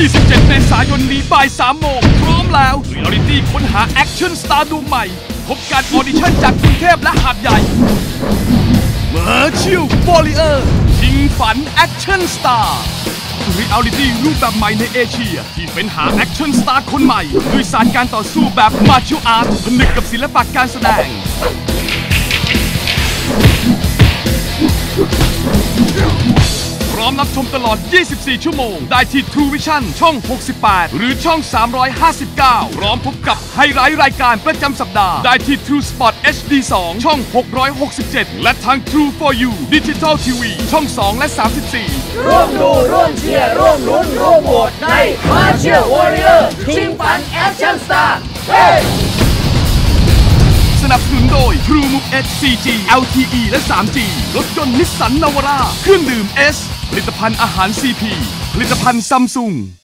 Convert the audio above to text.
27 เมษายนนี้บ่าย 3 โมง พร้อมแล้วเรียลิตี้ค้นหาแอคชั่นสตาร์ดวงใหม่ พบการออดิชั่นจากกรุงเทพและหาดใหญ่เมอร์ชิลวอลเลอร์ชิงฝันแอคชั่นสตาร์เรียลิตี้รูปแบบใหม่ในเอเชีย ที่เป็นหาแอคชั่นสตาร์คนใหม่ ด้วยศาสตร์การต่อสู้แบบมาร์ช a l อาร์ตผนึกกับศิลปะการแสดง มรับชมตลอด 24 ชั่วโมง ได้ที่ True Vision ช่อง 68 หรือช่อง 359 พร้อมพบกับไฮไลท์รายการประจำสัปดาห์ ได้ที่ True Spot HD 2 ช่อง 667 และทาง True for You Digital TV ช่อง 2 และ 34 ร่วมดู ร่วมเชียร์ ร่วมลุ้น ร่วมโหวตในมาเชียร์วอริเออร์ชิงฝันแอคชั่นสตาร์เฮ้สนับสนุนโดย True Move H 4G LTE และ 3G รถยนต์นิสสันนาวาร่าเครื่องดื่ม S ผลิตภัณฑ์อาหาร CP ผลิตภัณฑ์ซัมซุง